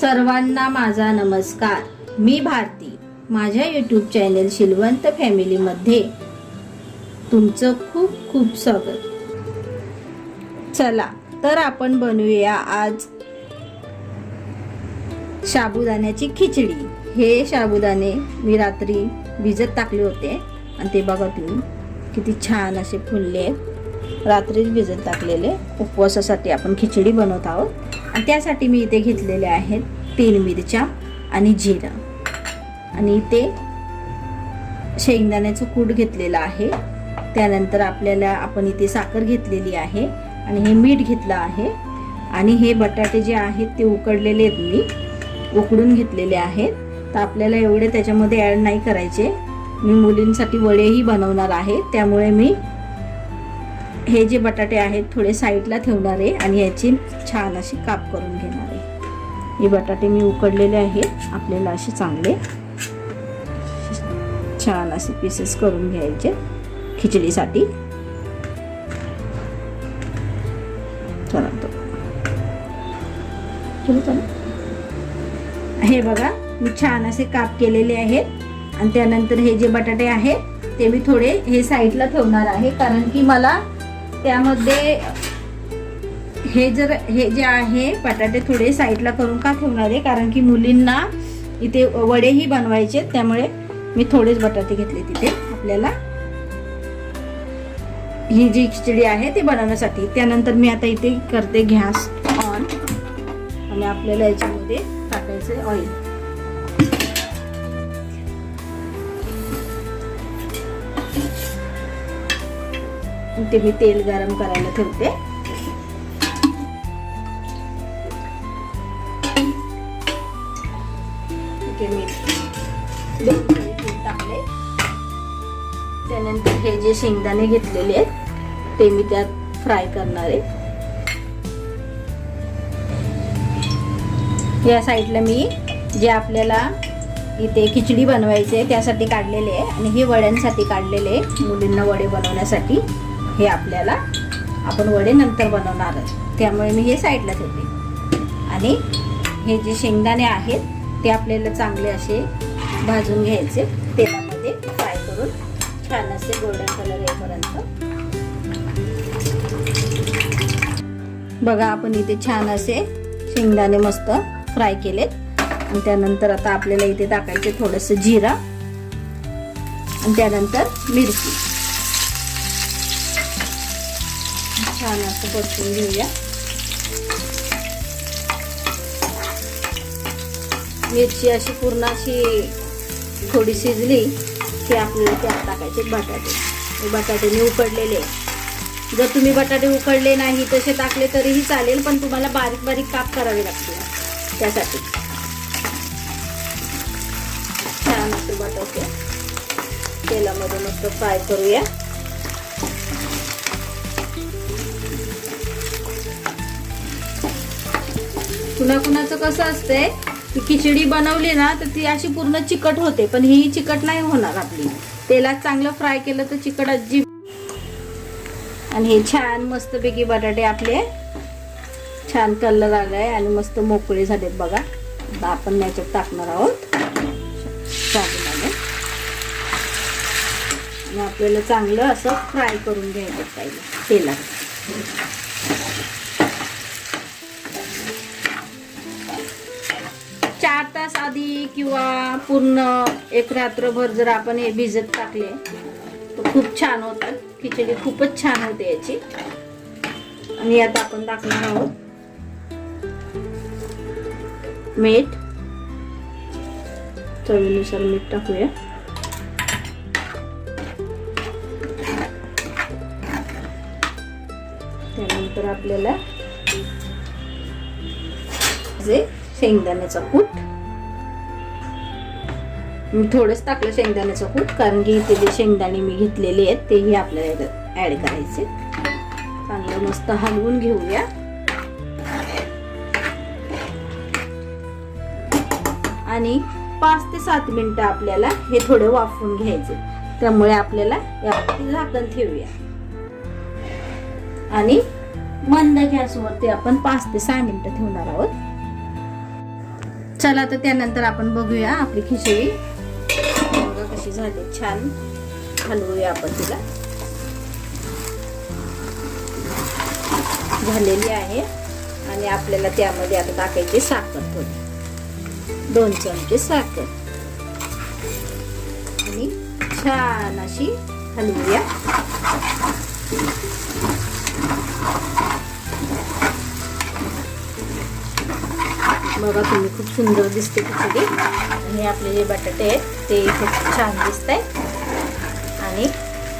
सर्वांना माझा नमस्कार. मी भारती. माझ्या यूट्यूब चॅनेल शिलवंत फॅमिलीमध्ये तुमचं खूप खूप स्वागत. चला तर आपण बनवूया आज साबुदाण्याची खिचडी. हे साबुदाणे मी रात्री भिजत टाकले होते. आणि ते बघा तुम्ही किती छान असे फुलले. आहेत रात्रीच भिजत टाकलेले. उपवासासाठी आपण खिचडी बनवत आहोत. आणि त्यासाठी मी इथे घेतलेले आहेत तीन मिरच्या आणि जिरं. आणि इथे शेंगदाण्याचं कूट घेतलेलं आहे. त्यानंतर आपल्याला आपण इथे साखर घेतलेली आहे आणि हे मीठ घेतलं आहे. आणि हे बटाटे जे आहेत ते उकडलेले आहेत मी. उकडून घेतलेले आहेत. तर आपल्याला एवढे त्याच्यामध्ये ॲड नाही करायचे. मी मुलींसाठी वडेही बनवणार आहे. त्यामुळे मी हे जे बटाटे आहेत थोडे साईडला ठेवणार आहे आणि याची छान अशी काप करून घेणार आहे. हे बटाटे मी उकडलेले आहेत. आपल्याला असे चांगले छान असे पीसेस करून घ्यायचे खिचडीसाठी. चला तो. हे बघा मी छान असे काप केलेले आहेत. आणि त्यानंतर हे जे बटाटे आहेत ते मी थोडे हे साईडला ठेवणार आहे कारण की मला त्यामध्ये हे जर हे जे आहे बटाटे थोडे साईडला करून का ठेवणार आहे? कारण की मुलींना इथे वडेही बनवायचे त्यामुळे मी थोडेच बटाटे घेतले तिथे. आपल्याला ही जी खिचडी आहे ती बनवण्यासाठी. त्यानंतर मी आता इथे करते गॅस ऑन. आणि आपल्याला याच्यामध्ये टाकायचं ऑइल ते मी तेल गरम करायला ठेवते. मी टाकले त्यानंतर हे जे शेंगदाणे घेतलेले आहेत ते मी त्यात फ्राय करणार आहे. या साईडला मी जे आपल्याला इथे खिचडी बनवायचे त्यासाठी काढलेले आहे. आणि हे वड्यांसाठी काढलेले आहे मुलींना वडे बनवण्यासाठी. हे आपल्याला आपण वडे नंतर बनवणार आहे त्यामुळे मी हे साईडला ठेवते. आणि हे जे शेंगदाणे आहेत ते आपल्याला चांगले असे भाजून घ्यायचे. तेलामध्ये फ्राय करून छान असे गोल्डन कलर येईपर्यंत. बघा आपण इथे छान असे शेंगदाणे मस्त फ्राय केलेत. आणि त्यानंतर आता आपल्याला इथे टाकायचे थोडंसं जिरा. आणि त्यानंतर मिरची. छान असं परतून घेऊया. मिरची अशी पूर्ण अशी थोडी शिजली की आपल्याला त्यात टाकायचे बटाटे. हे बटाटे मी उकडलेले जर तुम्ही बटाटे उकडले नाही तसे टाकले तरीही चालेल पण तुम्हाला बारीक बारीक काप करावे लागतील त्यासाठी. छान असे बटाटे तेलामध्ये मस्त फ्राय करूया. कुणा कुणाचं कसं असतंय की खिचडी बनवली ना तर ती अशी पूर्ण चिकट होते पण ही चिकट नाही होणार आपली. तेलात चांगलं फ्राय केलं तर चिकट अजी आणि हे छान मस्तपैकी बटाटे आपले छान कलर आलाय आणि मस्त मोकळे झालेत बघा. आपण याच्यात टाकणार आहोत. आणि आपल्याला चांगलं असं फ्राय करून घ्यायचं पाहिजे तेलात चार तास आधी किंवा पूर्ण एक रात्रभर जर आपण हे भिजत टाकले तर खूप छान होतात खिचडी खूपच छान होते याची. आणि आता आपण टाकणार आहोत मीठ. चवीनुसार मीठ टाकूया. त्यानंतर आपल्याला जे शेंगदाण्याचा कूट थोडंच टाकलं शेंगदाण्याचं कूट कारण की इथे जे शेंगदाणे मी घेतलेले आहेत तेही आपल्याला ॲड करायचे चांगलं मस्त हलवून घेऊया. आणि पाच ते सात मिनटं आपल्याला हे थोडं वाफवून घ्यायचे. त्यामुळे आपल्याला यावरती झाकण ठेवूया. आणि मंद गॅसवरती आपण पाच ते सहा मिनटं ठेवणार आहोत. चला तर त्यानंतर आपण बघूया आपली खिचडी. अशी झाली. छान हलवूया आपण तिला. झालेली आहे. आणि आपल्याला त्यामध्ये आता टाकायची साखर थोडी. दोन चमचे साखर. आणि छान अशी हलवूया. बघा तुम्ही खूप सुंदर दिसते खिचडी आणि आपले जे बटाटे आहेत ते खूप छान दिसत आहेत आणि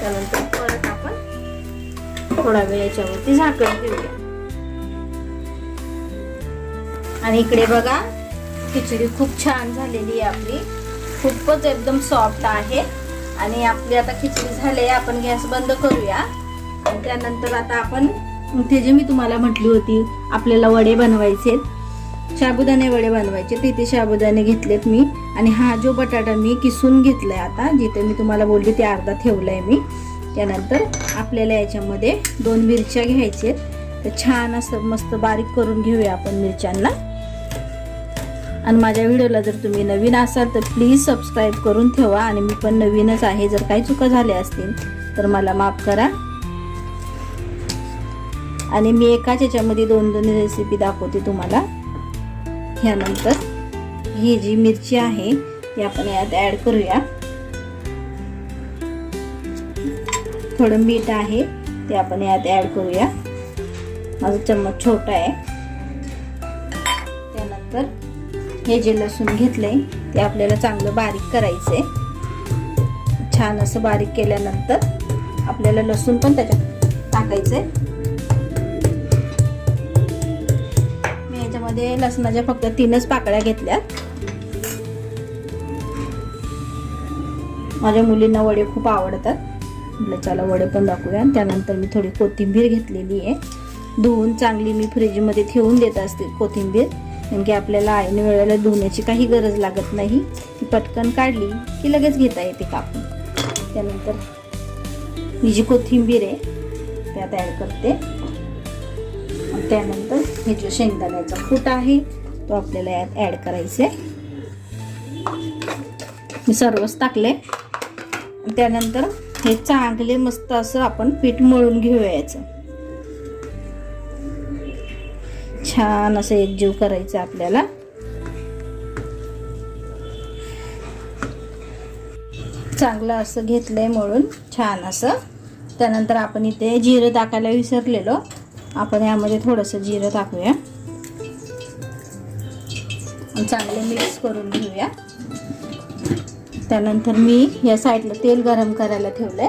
त्यानंतर परत आपण थोडा वेळ याच्यावरती झाकण घेऊया आणि इकडे बघा खिचडी खूप छान झालेली आहे आपली. खूपच एकदम सॉफ्ट आहे. आणि आपली आता खिचडी झाली आपण गॅस बंद करूया. आणि त्यानंतर आता आपण ते जे मी तुम्हाला म्हटली होती आपल्याला वडे बनवायचे साबुदाणे वडे बनवायचे. तिथे साबुदाणे घेतलेत मी. आणि हा जो बटाटा मी किसून घेतलाय आता जिथे मी तुम्हाला बोलली ते अर्धा ठेवलाय मी. त्यानंतर आपल्याला याच्यामध्ये दोन मिरच्या घ्यायचे तर छान असं मस्त बारीक करून घेऊया आपण मिरच्यांना. आणि माझ्या व्हिडिओला जर तुम्ही नवीन असाल तर प्लीज सबस्क्राईब करून ठेवा. आणि मी पण नवीनच आहे. जर काही चुका झाल्या असतील तर मला माफ करा. आणि मी एकाच याच्यामध्ये दोन दोन रेसिपी दाखवते तुम्हाला. ह्यानंतर ही जी मिरची आहे ती आपण यात ॲड करूया. थोडं मीठ आहे ते आपण यात ॲड करूया. माझा चम्मच छोटा आहे. त्यानंतर हे जे लसूण घेतले ते आपल्याला चांगलं बारीक करायचंय. छान असं बारीक केल्यानंतर आपल्याला लसूण पण त्याच्यात टाकायचंय. आहे यामध्ये लसणाच्या फक्त तीनच पाकळ्या घेतल्या माझ्या मुलींना वडे खूप आवडतात. म्हटलं चला वडे पण दाखवूया. त्यानंतर मी थोडी कोथिंबीर घेतलेली आहे. धुवून चांगली मी फ्रीजमध्ये ठेवून देत असते कोथिंबीर. कारण की आपल्याला ऐन वेळेला धुण्याची काही गरज लागत नाही. ती पटकन काढली की लगेच घेता येते कापून. त्यानंतर ही जी कोथिंबीर आहे त्यात ॲड करते. त्यानंतर हे जो शेंगदाण्याचा कूट आहे तो आपल्याला यात ॲड करायचा आहे मी सर्वच टाकले त्यानंतर हे चांगले मस्त असं आपण पीठ मळून घेऊया छान असं एकजीव करायचं आपल्याला. चांगलं असं घेतलंय मळून छान असं. त्यानंतर आपण इथे जिरं टाकायला विसरलेलो. आपण यामध्ये थोडंसं जिरं टाकूया. चांगलं मिक्स करून घेऊया. त्यानंतर मी या साईडला तेल गरम करायला ठेवलंय.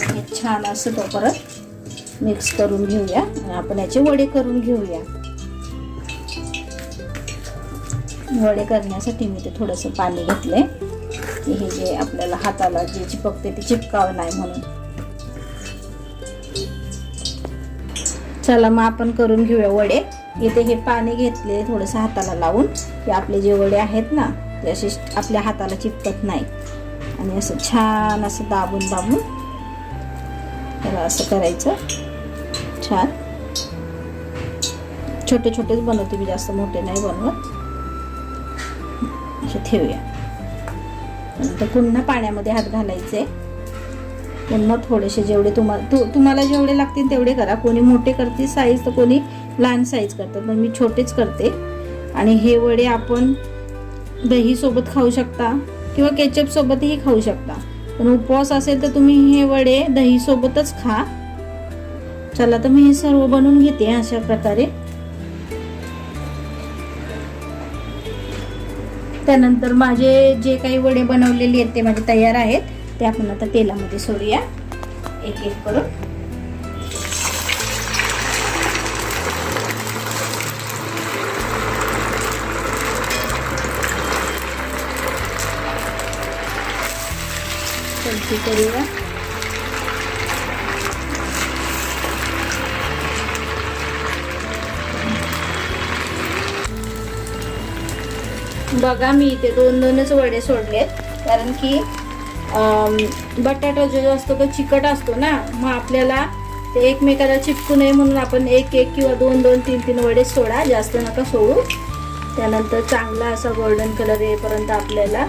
हे छान असं तो परत मिक्स करून घेऊया आणि आपण याचे वडे करून घेऊया. वडे करण्यासाठी मी ते थोडंसं पाणी घेतलंय. की हे जे आपल्याला हाताला जे चिपकते ते चिपकावं नाही म्हणून. चला मग आपण करून घेऊया वडे. इथे हे पाणी घेतले थोडंसं हाताला लावून. की आपले जे वडे आहेत ना ते असे आपल्या हाताला चिपकत नाही आणि असं छान असं दाबून दाबून त्याला असं करायचं. छान. छोटे छोटेच बनवते मी जास्त मोठे नाही बनवत. असे ठेवूया. नंतर पुन्हा पाण्यामध्ये हात घालायचे. त्यांना थोडेसे जेवढे तुम्हाला तू तुम्हाला जेवढे लागतील तेवढे करा. कोणी मोठे करते साईज तर कोणी लहान साईज करतात. पण मी छोटेच करते. आणि हे वडे आपण दहीसोबत खाऊ शकता किंवा केचपसोबतही खाऊ शकता. पण उपवास असेल तर तुम्ही हे वडे दहीसोबतच खा. चला तर मी हे सर्व बनवून घेते अशा प्रकारे. त्यानंतर माझे जे काही वडे बनवलेले आहेत ते माझे तयार आहेत. ते आपण आता तेलामध्ये सोडूया. एक एक करून. चमची करूया. बघा मी इथे दोन दोनच वडे सोडलेत. कारण की बटाटा जो असतो तो चिकट असतो ना मग आपल्याला ते एकमेकाला चिपकू नये म्हणून आपण एक एक किंवा दोन दोन तीन तीन वडे सोडा जास्त नका सोडू. त्यानंतर चांगला असा गोल्डन कलर येईपर्यंत आपल्याला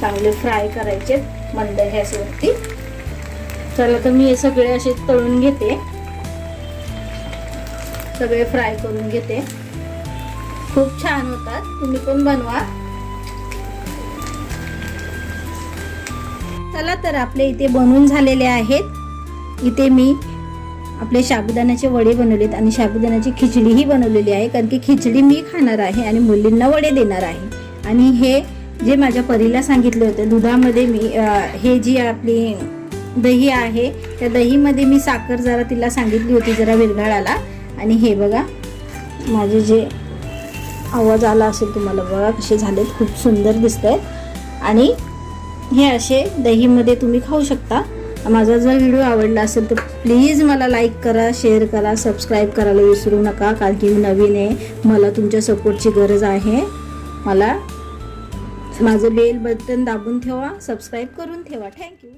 चांगले फ्राय करायचे मंद गॅसवरती. चला तर मी हे सगळे असे तळून घेते. सगळे फ्राय करून घेते. खूप छान होतात. तुम्ही पण बनवा. चला तर आपले इथे बनवून झालेले आहेत. इथे मी आपले साबुदाण्याचे वडे बनवलेत आणि साबुदाण्याची खिचडीही बनवलेली आहे. कारण की खिचडी मी खाणार आहे आणि मुलींना वडे देणार आहे. आणि हे जे माझ्या परीला सांगितले होते दुधामध्ये मी हे जी आपली दही आहे त्या दहीमध्ये मी साखर जरा तिला सांगितली होती जरा विरघळाला आणि हे बघा माझे जे आवाज आला असेल तुम्हाला बघा कसे झालेत खूप सुंदर दिसत आहेत आणि हे असे दहीमध्ये तुम्ही खाऊ शकता. माझा जर व्हिडिओ आवडला असेल तर प्लीज मला लाईक करा शेअर करा सबस्क्राईब करायला विसरू नका. कारण की मी नवीन आहे. मला तुमच्या सपोर्टची गरज आहे. मला माझं बेल बटन दाबून ठेवा सबस्क्राईब करून ठेवा. थँक्यू